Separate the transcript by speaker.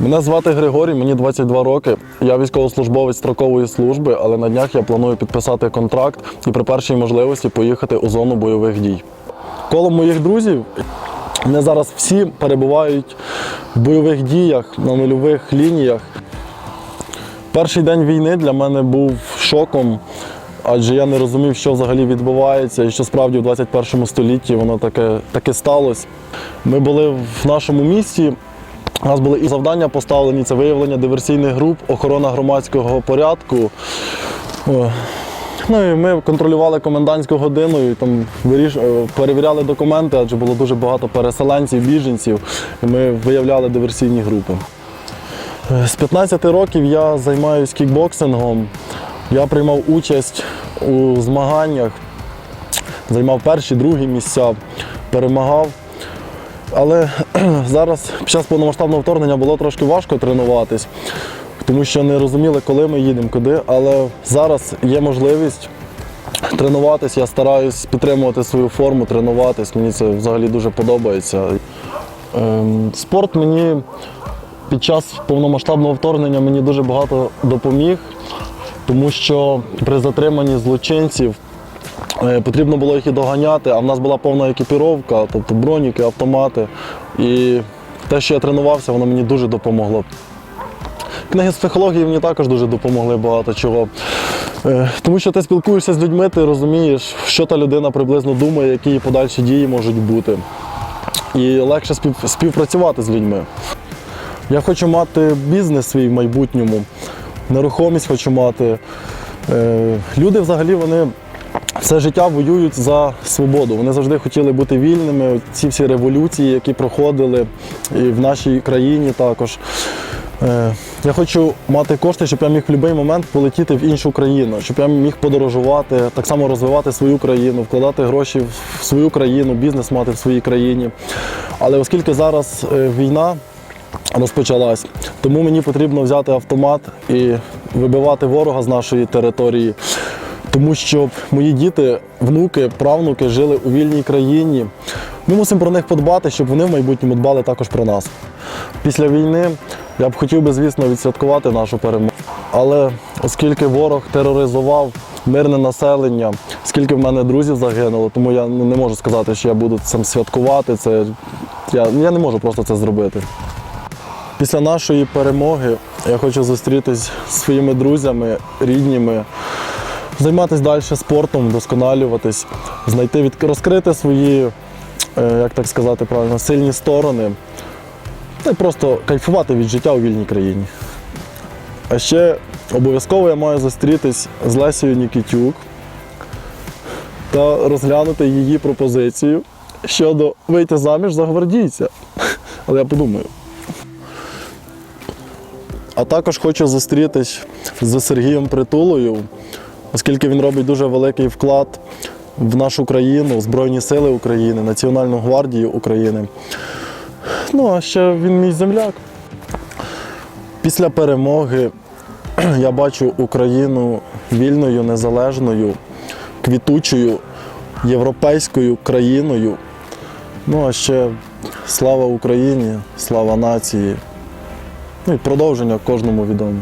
Speaker 1: Мене звати Григорій, мені 22 роки. Я військовослужбовець строкової служби, але на днях я планую підписати контракт і при першій можливості поїхати у зону бойових дій. Коло моїх друзів вони зараз всі перебувають в бойових діях на нульових лініях. Перший день війни для мене був шоком, адже я не розумів, що взагалі відбувається, і що справді в 21 столітті воно таке, таке сталося. Ми були в нашому місті. У нас були і завдання поставлені: це виявлення диверсійних груп, охорона громадського порядку. Ну і ми контролювали комендантську годину і там виріш... е, перевіряли документи, адже було дуже багато переселенців, біженців. І ми виявляли диверсійні групи. Е, З 15 років я займаюся кікбоксингом. Я приймав участь у змаганнях, займав перші, другі місця, перемагав. Але зараз під час повномасштабного вторгнення було трошки важко тренуватись, тому що не розуміли, коли ми їдемо, куди. Але зараз є можливість тренуватись. Я стараюсь підтримувати свою форму, тренуватись. Мені це взагалі дуже подобається. Ем, Спорт мені під час повномасштабного вторгнення мені дуже багато допоміг, тому що при затриманні злочинців Е, Потрібно було їх і доганяти, а в нас була повна екіпіровка, тобто броніки, автомати. І те, що я тренувався, воно мені дуже допомогло. Книги з психології мені також дуже допомогли багато чого. Е, Тому що ти спілкуєшся з людьми, ти розумієш, що та людина приблизно думає, які її подальші дії можуть бути. І легше спів- співпрацювати з людьми. Я хочу мати бізнес свій в майбутньому, нерухомість хочу мати. Е, Люди взагалі вони все життя воюють за свободу. Вони завжди хотіли бути вільними. Ці всі революції, які проходили і в нашій країні також. Е, Я хочу мати кошти, щоб я міг в будь-який момент полетіти в іншу країну, щоб я міг подорожувати, так само розвивати свою країну, вкладати гроші в свою країну, бізнес мати в своїй країні. Але оскільки зараз е, війна розпочалась, тому мені потрібно взяти автомат і вибивати ворога з нашої території. Тому що мої діти, внуки, правнуки жили у вільній країні. Ми мусимо про них подбати, щоб вони в майбутньому дбали також про нас. Після війни я б хотів би, звісно, відсвяткувати нашу перемогу. Але оскільки ворог тероризував мирне населення, скільки в мене друзів загинуло, тому я не можу сказати, що я буду цим святкувати. Це, я, я не можу просто це зробити. Після нашої перемоги я хочу зустрітись зі своїми друзями, рідніми, займатися далі спортом, вдосконалюватись, знайти від... розкрити свої, е, як так сказати правильно, сильні сторони та й просто кайфувати від життя у вільній країні. А ще обов'язково я маю зустрітись з Лесією Нікітюк та розглянути її пропозицію щодо вийти заміж за гвардійця. Але я подумаю. А також хочу зустрітись з Сергієм Притулою, оскільки він робить дуже великий вклад в нашу країну, Збройні Сили України, Національну гвардію України. Ну, а ще він мій земляк. Після перемоги я бачу Україну вільною, незалежною, квітучою, європейською країною. Ну, а ще слава Україні, слава нації. Ну і продовження кожному відомо.